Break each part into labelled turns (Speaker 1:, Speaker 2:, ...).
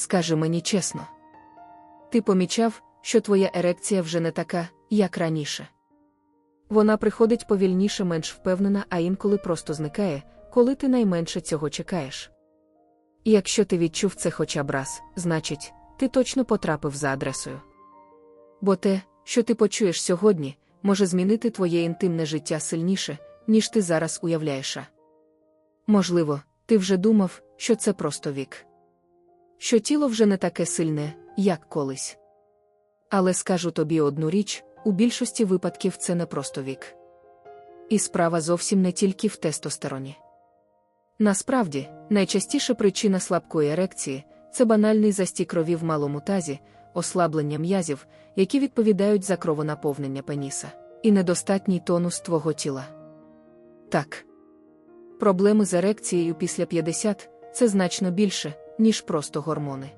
Speaker 1: скажи мені чесно. Ти помічав, що твоя ерекція вже не така, як раніше. Вона приходить повільніше, менш впевнена, а інколи просто зникає, коли ти найменше цього чекаєш. Якщо ти відчув це хоча б раз, значить, ти точно потрапив за адресою. Бо те, що ти почуєш сьогодні, може змінити твоє інтимне життя сильніше, ніж ти зараз уявляєш. Можливо, ти вже думав, що це просто вік. Що тіло вже не таке сильне, як колись. Але скажу тобі одну річ: у більшості випадків це не просто вік. І справа зовсім не тільки в тестостероні. Насправді, найчастіша причина слабкої ерекції це банальний застій крові в малому тазі, ослаблення м'язів, які відповідають за кровонаповнення пеніса, і недостатній тонус твого тіла. Так. Проблеми з ерекцією після 50 це значно більше, ніж просто гормони.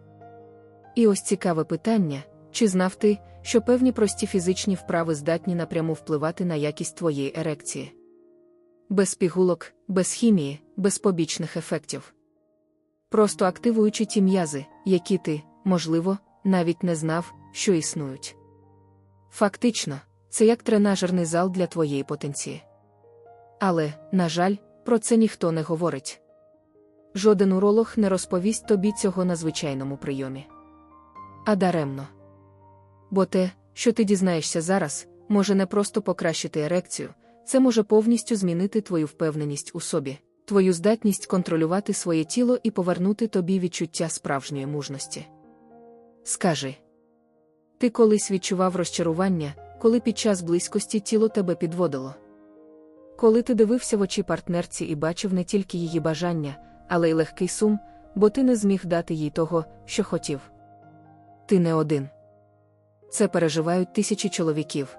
Speaker 1: І ось цікаве питання: чи знав ти, що певні прості фізичні вправи здатні напряму впливати на якість твоєї ерекції? Без пігулок, без хімії, без побічних ефектів. Просто активуючи ті м'язи, які ти, можливо, навіть не знав, що існують. Фактично, це як тренажерний зал для твоєї потенції. Але, на жаль, про це ніхто не говорить. Жоден уролог не розповість тобі цього на звичайному прийомі. А даремно. Бо те, що ти дізнаєшся зараз, може не просто покращити ерекцію, це може повністю змінити твою впевненість у собі, твою здатність контролювати своє тіло і повернути тобі відчуття справжньої мужності. Скажи ти колись відчував розчарування, коли під час близькості тіло тебе підводило. Коли ти дивився в очі партнерці і бачив не тільки її бажання, але й легкий сум, бо ти не зміг дати їй того, що хотів. Ти не один. Це переживають тисячі чоловіків.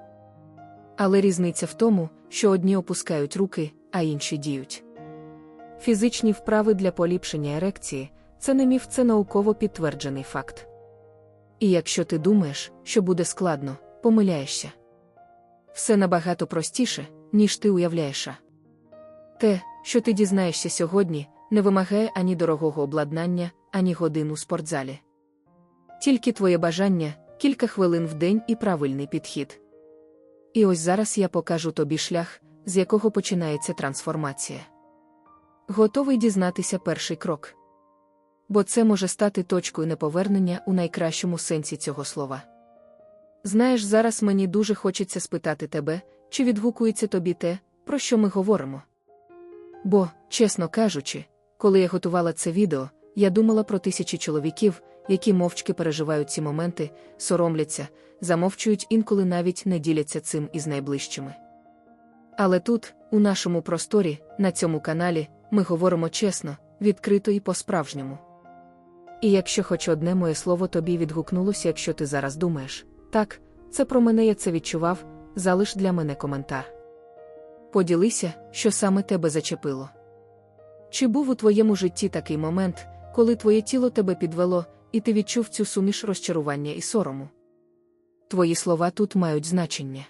Speaker 1: Але різниця в тому, що одні опускають руки, а інші діють. Фізичні вправи для поліпшення ерекції це не міф, це науково підтверджений факт. І якщо ти думаєш, що буде складно, помиляєшся. Все набагато простіше, ніж ти уявляєш. Те, що ти дізнаєшся сьогодні, не вимагає ані дорогого обладнання, ані годин у спортзалі. Тільки твоє бажання, кілька хвилин в день і правильний підхід. І ось зараз я покажу тобі шлях, з якого починається трансформація. Готовий дізнатися перший крок. Бо це може стати точкою неповернення у найкращому сенсі цього слова. Знаєш, зараз мені дуже хочеться спитати тебе, чи відгукується тобі те, про що ми говоримо. Бо, чесно кажучи, коли я готувала це відео, я думала про тисячі чоловіків, які мовчки переживають ці моменти, соромляться, замовчують інколи навіть не діляться цим із найближчими. Але тут, у нашому просторі, на цьому каналі, ми говоримо чесно, відкрито і по-справжньому. І якщо хоч одне моє слово тобі відгукнулося, якщо ти зараз думаєш, так, це про мене я це відчував, залиш для мене коментар. Поділися, що саме тебе зачепило. Чи був у твоєму житті такий момент, коли твоє тіло тебе підвело, і ти відчув цю суміш розчарування і сорому? Твої слова тут мають значення.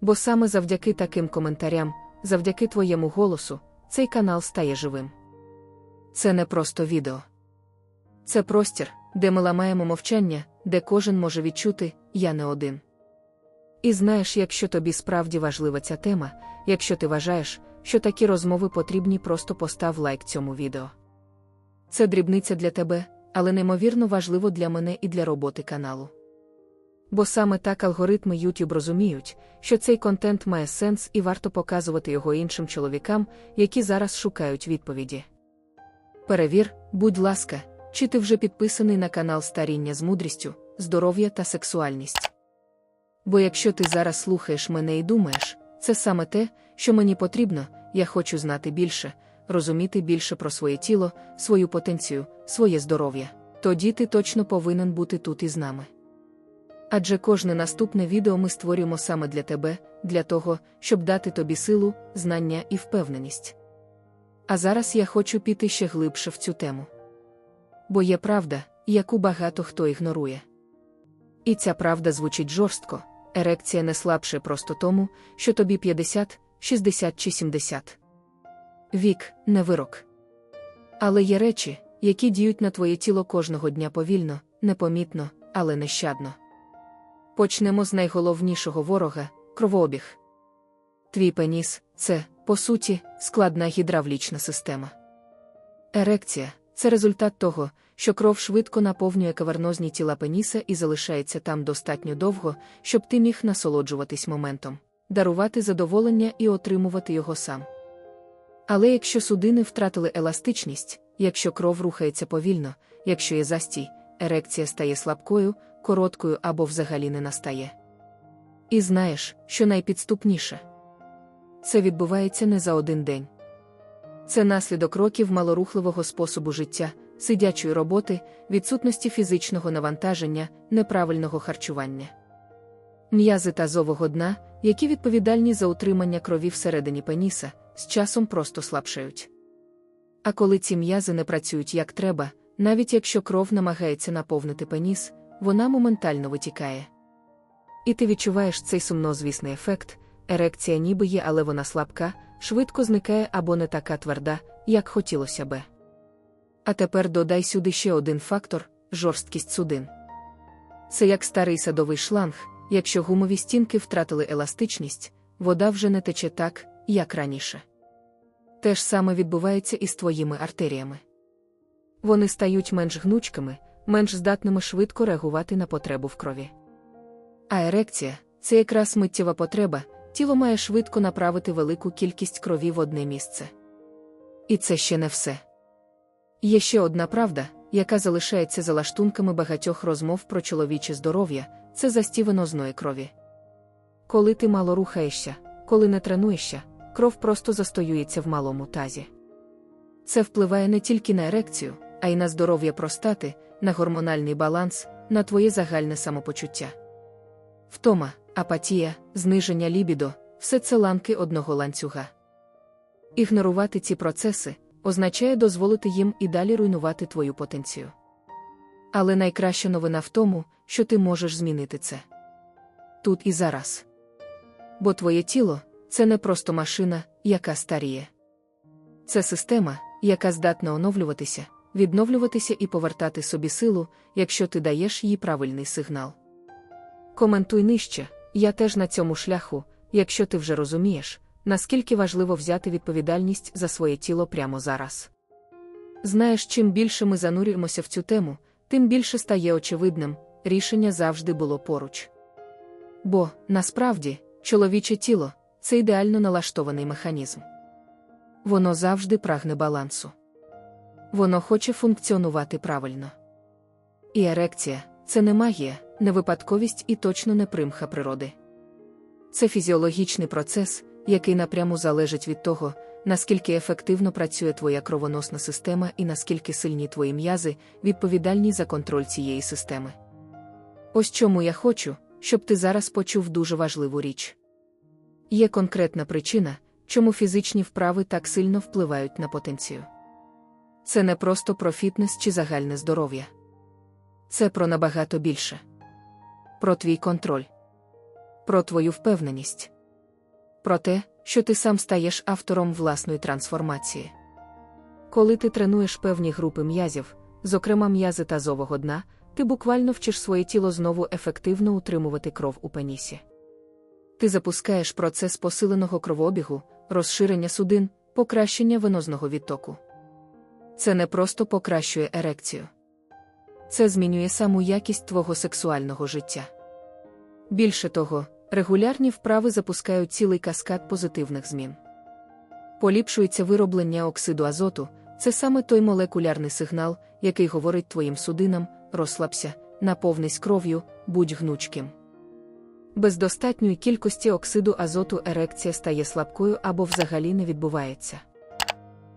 Speaker 1: Бо саме завдяки таким коментарям, завдяки твоєму голосу, цей канал стає живим. Це не просто відео. Це простір, де ми ламаємо мовчання, де кожен може відчути, я не один. І знаєш, якщо тобі справді важлива ця тема, якщо ти вважаєш, що такі розмови потрібні, просто постав лайк цьому відео. Це дрібниця для тебе, але неймовірно важливо для мене і для роботи каналу. Бо саме так алгоритми YouTube розуміють, що цей контент має сенс і варто показувати його іншим чоловікам, які зараз шукають відповіді. Перевір, будь ласка, чи ти вже підписаний на канал Старіння з мудрістю, здоров'я та сексуальність. Бо якщо ти зараз слухаєш мене і думаєш, це саме те, що мені потрібно, я хочу знати більше, розуміти більше про своє тіло, свою потенцію, своє здоров'я, тоді ти точно повинен бути тут із нами. Адже кожне наступне відео ми створюємо саме для тебе, для того, щоб дати тобі силу, знання і впевненість. А зараз я хочу піти ще глибше в цю тему. Бо є правда, яку багато хто ігнорує. І ця правда звучить жорстко, ерекція не слабше просто тому, що тобі 50, 60 чи 70. Вік не вирок. Але є речі, які діють на твоє тіло кожного дня повільно, непомітно, але нещадно. Почнемо з найголовнішого ворога кровообіг. Твій пеніс це, по суті, складна гідравлічна система. Ерекція це результат того, що кров швидко наповнює кавернозні тіла пеніса і залишається там достатньо довго, щоб ти міг насолоджуватись моментом, дарувати задоволення і отримувати його сам. Але якщо судини втратили еластичність, якщо кров рухається повільно, якщо є застій, ерекція стає слабкою, короткою або взагалі не настає. І знаєш, що найпідступніше це відбувається не за один день. Це наслідок років малорухливого способу життя, сидячої роботи, відсутності фізичного навантаження, неправильного харчування. М'язи тазового дна, які відповідальні за утримання крові всередині пеніса, з часом просто слабшають. А коли ці м'язи не працюють як треба, навіть якщо кров намагається наповнити пеніс, вона моментально витікає. І ти відчуваєш цей сумнозвісний ефект, ерекція ніби є, але вона слабка, швидко зникає або не така тверда, як хотілося би. А тепер додай сюди ще один фактор жорсткість судин. Це як старий садовий шланг, якщо гумові стінки втратили еластичність, вода вже не тече так, як раніше. Те ж саме відбувається і з твоїми артеріями. Вони стають менш гнучкими, менш здатними швидко реагувати на потребу в крові. А ерекція це якраз миттєва потреба, тіло має швидко направити велику кількість крові в одне місце. І це ще не все. Є ще одна правда, яка залишається за лаштунками багатьох розмов про чоловіче здоров'я це застій венозної крові. Коли ти мало рухаєшся, коли не тренуєшся, кров просто застоюється в малому тазі. Це впливає не тільки на ерекцію, а й на здоров'я простати, на гормональний баланс, на твоє загальне самопочуття. Втома, апатія, зниження лібідо все це ланки одного ланцюга. Ігнорувати ці процеси означає дозволити їм і далі руйнувати твою потенцію. Але найкраща новина в тому, що ти можеш змінити це тут і зараз. Бо твоє тіло це не просто машина, яка старіє. Це система, яка здатна оновлюватися, відновлюватися і повертати собі силу, якщо ти даєш їй правильний сигнал. Коментуй нижче, я теж на цьому шляху, якщо ти вже розумієш, наскільки важливо взяти відповідальність за своє тіло прямо зараз. Знаєш, чим більше ми занурюємося в цю тему, тим більше стає очевидним, рішення завжди було поруч. Бо, насправді, чоловіче тіло це ідеально налаштований механізм. Воно завжди прагне балансу. Воно хоче функціонувати правильно. І ерекція це не магія, не випадковість і точно не примха природи. Це фізіологічний процес, який напряму залежить від того, наскільки ефективно працює твоя кровоносна система і наскільки сильні твої м'язи, відповідальні за контроль цієї системи. Ось чому я хочу, щоб ти зараз почув дуже важливу річ. Є конкретна причина, чому фізичні вправи так сильно впливають на потенцію. Це не просто про фітнес чи загальне здоров'я. Це про набагато більше. Про твій контроль, про твою впевненість, про те, що ти сам стаєш автором власної трансформації. Коли ти тренуєш певні групи м'язів, зокрема м'язи тазового дна, ти буквально вчиш своє тіло знову ефективно утримувати кров у пенісі. Ти запускаєш процес посиленого кровообігу, розширення судин, покращення венозного відтоку. Це не просто покращує ерекцію. Це змінює саму якість твого сексуального життя. Більше того, регулярні вправи запускають цілий каскад позитивних змін. Поліпшується вироблення оксиду азоту, це саме той молекулярний сигнал, який говорить твоїм судинам, розслабся, наповнись кров'ю, будь гнучким. Без достатньої кількості оксиду азоту ерекція стає слабкою або взагалі не відбувається.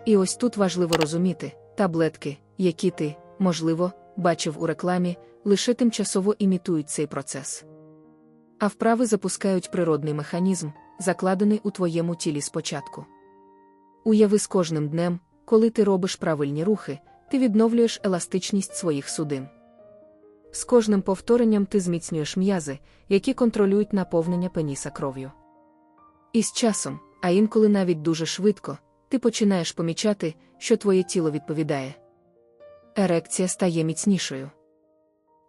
Speaker 1: І ось тут важливо розуміти, таблетки, які ти, можливо, бачив у рекламі, лише тимчасово імітують цей процес. А вправи запускають природний механізм, закладений у твоєму тілі спочатку. Уяви з кожним днем, коли ти робиш правильні рухи, ти відновлюєш еластичність своїх судин. З кожним повторенням ти зміцнюєш м'язи, які контролюють наповнення пеніса кров'ю. І з часом, а інколи навіть дуже швидко, ти починаєш помічати, що твоє тіло відповідає. Ерекція стає міцнішою.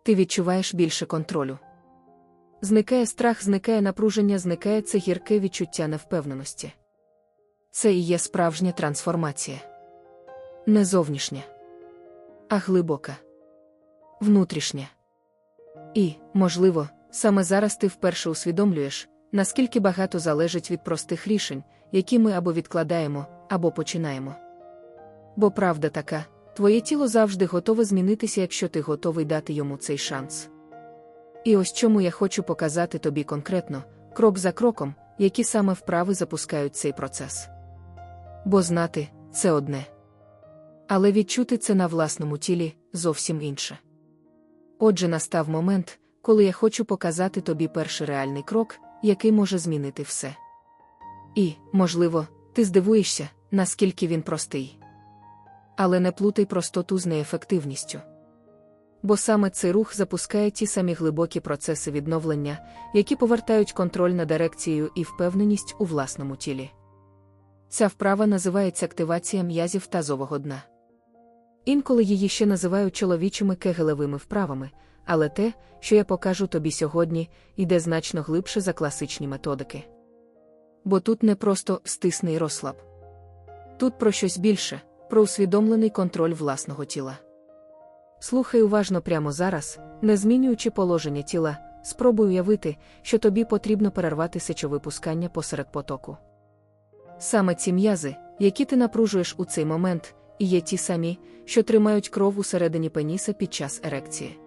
Speaker 1: Ти відчуваєш більше контролю. Зникає страх, зникає напруження, зникає це гірке відчуття невпевненості. Це і є справжня трансформація. Не зовнішня, а глибока, внутрішня. І, можливо, саме зараз ти вперше усвідомлюєш, наскільки багато залежить від простих рішень, які ми або відкладаємо, або починаємо. Бо правда така, твоє тіло завжди готове змінитися, якщо ти готовий дати йому цей шанс. І ось чому я хочу показати тобі конкретно, крок за кроком, які саме вправи запускають цей процес. Бо знати це одне. Але відчути це на власному тілі зовсім інше. Отже, настав момент, коли я хочу показати тобі перший реальний крок, який може змінити все. І, можливо, ти здивуєшся, наскільки він простий. Але не плутай простоту з неефективністю. Бо саме цей рух запускає ті самі глибокі процеси відновлення, які повертають контроль над ерекцією і впевненість у власному тілі. Ця вправа називається активація м'язів тазового дна. Інколи її ще називають чоловічими кегелевими вправами, але те, що я покажу тобі сьогодні, йде значно глибше за класичні методики. Бо тут не просто стисний розслаб. Тут про щось більше, про усвідомлений контроль власного тіла. Слухай уважно прямо зараз, не змінюючи положення тіла, спробуй уявити, що тобі потрібно перервати сечовипускання посеред потоку. Саме ці м'язи, які ти напружуєш у цей момент, і є ті самі, що тримають кров усередині пеніса під час ерекції.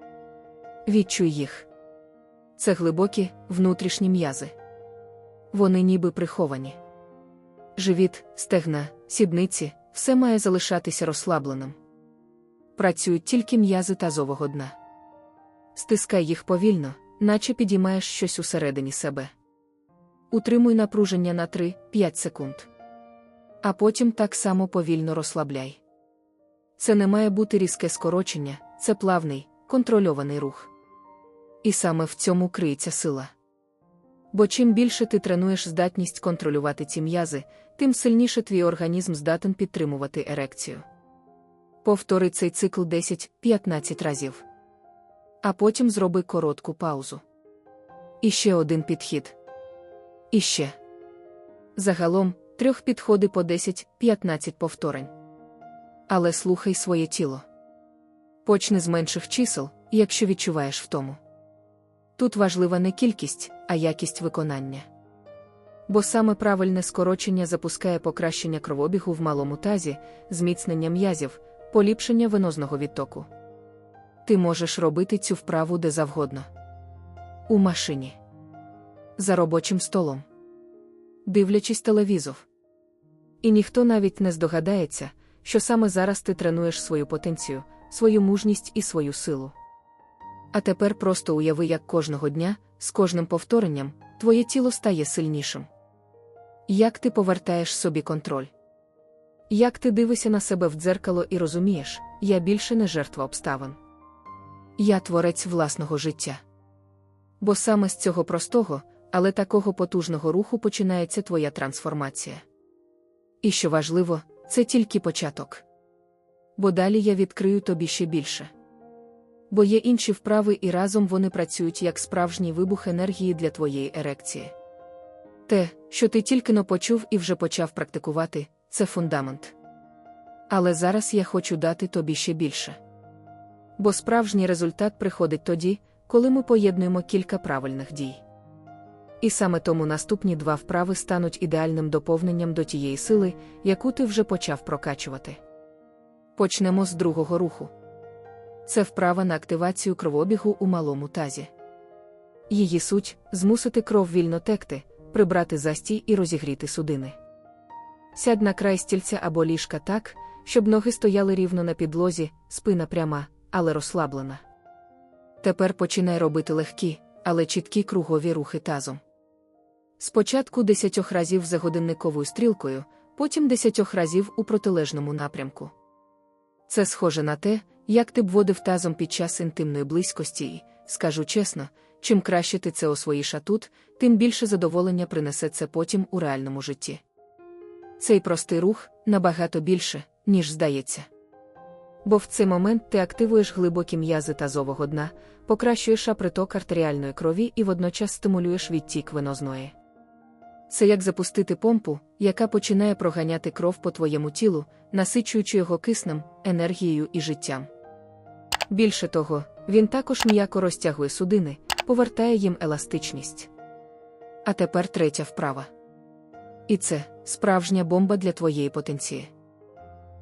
Speaker 1: Відчуй їх. Це глибокі, внутрішні м'язи. Вони ніби приховані. Живіт, стегна, сідниці, все має залишатися розслабленим. Працюють тільки м'язи тазового дна. Стискай їх повільно, наче підіймаєш щось усередині себе. Утримуй напруження на 3-5 секунд. А потім так само повільно розслабляй. Це не має бути різке скорочення, це плавний, контрольований рух. І саме в цьому криється сила. Бо чим більше ти тренуєш здатність контролювати ці м'язи, тим сильніше твій організм здатен підтримувати ерекцію. Повтори цей цикл 10-15 разів. А потім зроби коротку паузу. І ще один підхід. І ще. Загалом трьох підходи по 10-15 повторень. Але слухай своє тіло. Почни з менших чисел, якщо відчуваєш втому. Тут важлива не кількість, а якість виконання. Бо саме правильне скорочення запускає покращення кровобігу в малому тазі, зміцнення м'язів, поліпшення венозного відтоку. Ти можеш робити цю вправу де завгодно. У машині. За робочим столом. Дивлячись телевізор. І ніхто навіть не здогадається, що саме зараз ти тренуєш свою потенцію, свою мужність і свою силу. А тепер просто уяви, як кожного дня, з кожним повторенням, твоє тіло стає сильнішим. Як ти повертаєш собі контроль? Як ти дивишся на себе в дзеркало і розумієш, я більше не жертва обставин. Я творець власного життя. Бо саме з цього простого, але такого потужного руху починається твоя трансформація. І що важливо, це тільки початок. Бо далі я відкрию тобі ще більше. Бо є інші вправи, і разом вони працюють як справжній вибух енергії для твоєї ерекції. Те, що ти тільки но почув і вже почав практикувати, це фундамент. Але зараз я хочу дати тобі ще більше. Бо справжній результат приходить тоді, коли ми поєднуємо кілька правильних дій. І саме тому наступні два вправи стануть ідеальним доповненням до тієї сили, яку ти вже почав прокачувати. Почнемо з другого руху. Це вправа на активацію кровобігу у малому тазі. Її суть змусити кров вільно текти, прибрати застій і розігріти судини. Сядь на край стільця або ліжка так, щоб ноги стояли рівно на підлозі, спина пряма, але розслаблена. Тепер починай робити легкі, але чіткі кругові рухи тазом. Спочатку десятьох разів за годинниковою стрілкою, потім десятьох разів у протилежному напрямку. Це схоже на те, як ти б водив тазом під час інтимної близькості, і, скажу чесно, чим краще ти це освоїш тут, тим більше задоволення принесе це потім у реальному житті. Цей простий рух набагато більше, ніж здається. Бо в цей момент ти активуєш глибокі м'язи тазового дна, покращуєш приток артеріальної крові і водночас стимулюєш відтік венозної. Це як запустити помпу, яка починає проганяти кров по твоєму тілу, насичуючи його киснем, енергією і життям. Більше того, він також м'яко розтягує судини, повертає їм еластичність. А тепер третя вправа. І це справжня бомба для твоєї потенції.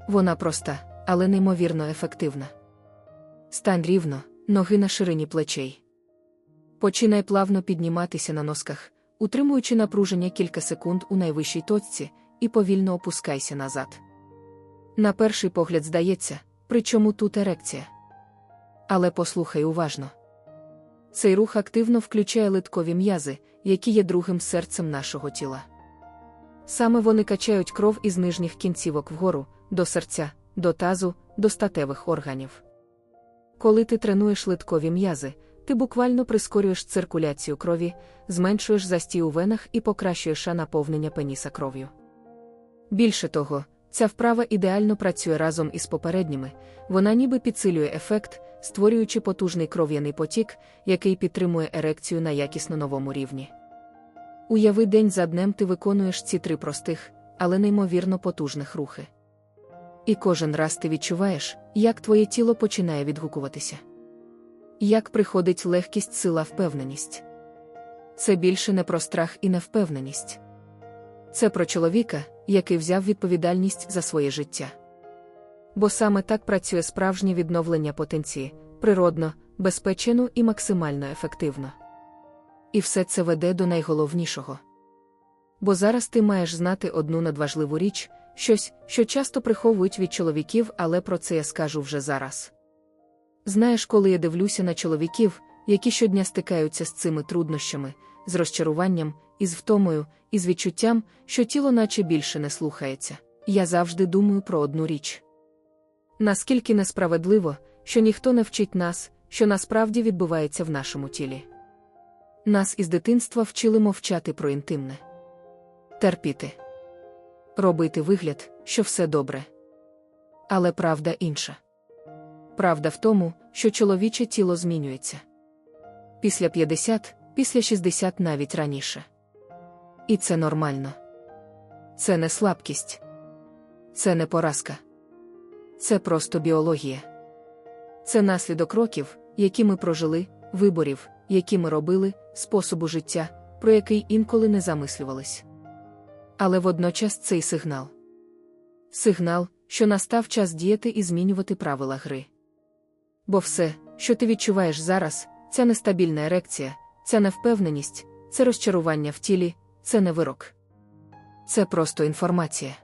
Speaker 1: Вона проста, але неймовірно ефективна. Стань рівно, ноги на ширині плечей. Починай плавно підніматися на носках, утримуючи напруження кілька секунд у найвищій точці, і повільно опускайся назад. На перший погляд здається, причому тут ерекція. Але послухай уважно. Цей рух активно включає литкові м'язи, які є другим серцем нашого тіла. Саме вони качають кров із нижніх кінцівок вгору, до серця, до тазу, до статевих органів. Коли ти тренуєш литкові м'язи, ти буквально прискорюєш циркуляцію крові, зменшуєш застій у венах і покращуєш наповнення пеніса кров'ю. Більше того, ця вправа ідеально працює разом із попередніми, вона ніби підсилює ефект, створюючи потужний кров'яний потік, який підтримує ерекцію на якісно новому рівні. Уяви день за днем ти виконуєш ці три простих, але неймовірно потужних рухи. І кожен раз ти відчуваєш, як твоє тіло починає відгукуватися. Як приходить легкість, сила, впевненість. Це більше не про страх і невпевненість. Це про чоловіка, який взяв відповідальність за своє життя. Бо саме так працює справжнє відновлення потенції, природно, безпечно і максимально ефективно. І все це веде до найголовнішого. Бо зараз ти маєш знати одну надважливу річ, щось, що часто приховують від чоловіків, але про це я скажу вже зараз. Знаєш, коли я дивлюся на чоловіків, які щодня стикаються з цими труднощами, з розчаруванням, із втомою, із відчуттям, що тіло наче більше не слухається, я завжди думаю про одну річ. Наскільки несправедливо, що ніхто не вчить нас, що насправді відбувається в нашому тілі. Нас із дитинства вчили мовчати про інтимне, терпіти, робити вигляд, що все добре. Але правда інша. Правда в тому, що чоловіче тіло змінюється. Після 50, після 60 навіть раніше. І це нормально. Це не слабкість, це не поразка. Це просто біологія. Це наслідок років, які ми прожили, виборів, які ми робили, способу життя, про який інколи не замислювались. Але водночас цей сигнал. Сигнал, що настав час діяти і змінювати правила гри. Бо все, що ти відчуваєш зараз, ця нестабільна ерекція, ця невпевненість, це розчарування в тілі, це не вирок. Це просто інформація.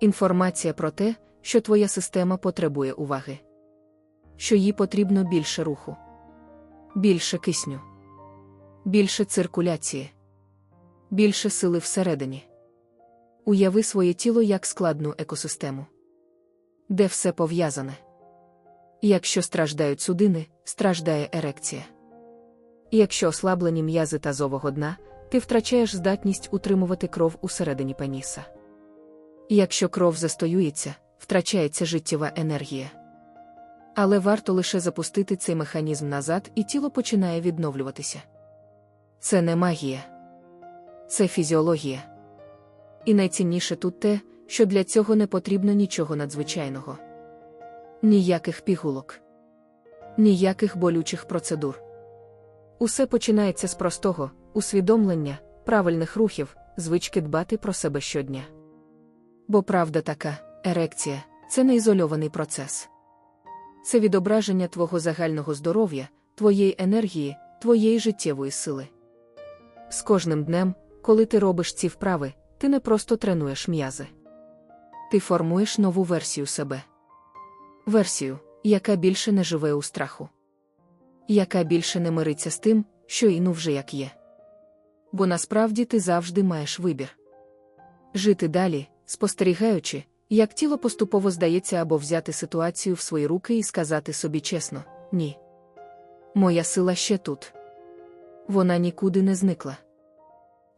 Speaker 1: Інформація про те, що твоя система потребує уваги, що їй потрібно більше руху, більше кисню, більше циркуляції, більше сили всередині. Уяви своє тіло як складну екосистему, де все пов'язане. Якщо страждають судини, страждає ерекція. Якщо ослаблені м'язи тазового дна, ти втрачаєш здатність утримувати кров усередині пеніса. Якщо кров застоюється, втрачається життєва енергія. Але варто лише запустити цей механізм назад, і тіло починає відновлюватися. Це не магія, це фізіологія. І найцінніше тут те, що для цього не потрібно нічого надзвичайного. Ніяких пігулок, ніяких болючих процедур. Усе починається з простого усвідомлення, правильних рухів, звички дбати про себе щодня. Бо правда така, ерекція це не ізольований процес. Це відображення твого загального здоров'я, твоєї енергії, твоєї життєвої сили. З кожним днем, коли ти робиш ці вправи, ти не просто тренуєш м'язи. Ти формуєш нову версію себе. Версію, яка більше не живе у страху, яка більше не мириться з тим, що іну вже як є. Бо насправді ти завжди маєш вибір. Жити далі, спостерігаючи, як тіло поступово здається або взяти ситуацію в свої руки і сказати собі чесно: ні. Моя сила ще тут. Вона нікуди не зникла.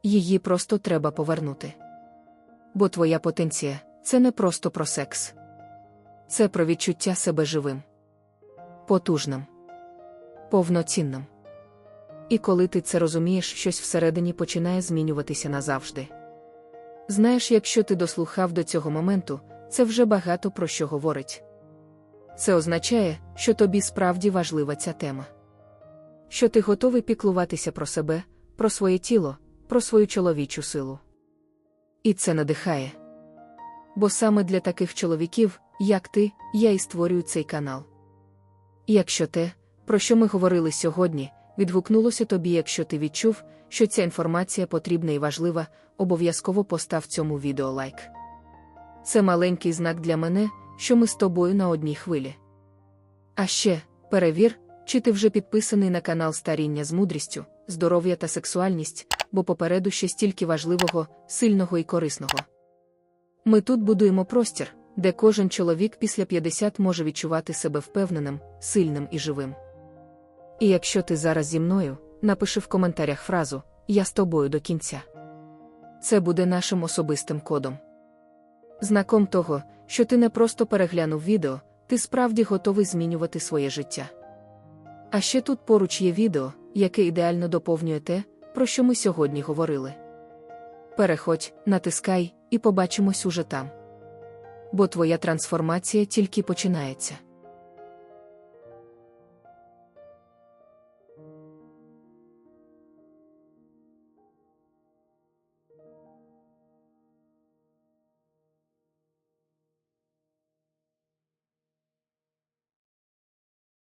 Speaker 1: Її просто треба повернути. Бо твоя потенція це не просто про секс. Це про відчуття себе живим, потужним, повноцінним. І коли ти це розумієш, щось всередині починає змінюватися назавжди. Знаєш, якщо ти дослухав до цього моменту, це вже багато про що говорить. Це означає, що тобі справді важлива ця тема. Що ти готовий піклуватися про себе, про своє тіло, про свою чоловічу силу. І це надихає. Бо саме для таких чоловіків, як ти, я і створюю цей канал. Якщо те, про що ми говорили сьогодні, відгукнулося тобі, якщо ти відчув, що ця інформація потрібна і важлива, обов'язково постав цьому відео лайк. Це маленький знак для мене, що ми з тобою на одній хвилі. А ще перевір, чи ти вже підписаний на канал Старіння з мудрістю, здоров'я та сексуальність, бо попереду ще стільки важливого, сильного і корисного. Ми тут будуємо простір, де кожен чоловік після 50 може відчувати себе впевненим, сильним і живим. І якщо ти зараз зі мною, напиши в коментарях фразу Я з тобою до кінця. Це буде нашим особистим кодом. Знаком того, що ти не просто переглянув відео, ти справді готовий змінювати своє життя. А ще тут поруч є відео, яке ідеально доповнює те, про що ми сьогодні говорили. Переходь, натискай і побачимось уже там. Бо твоя трансформація тільки починається.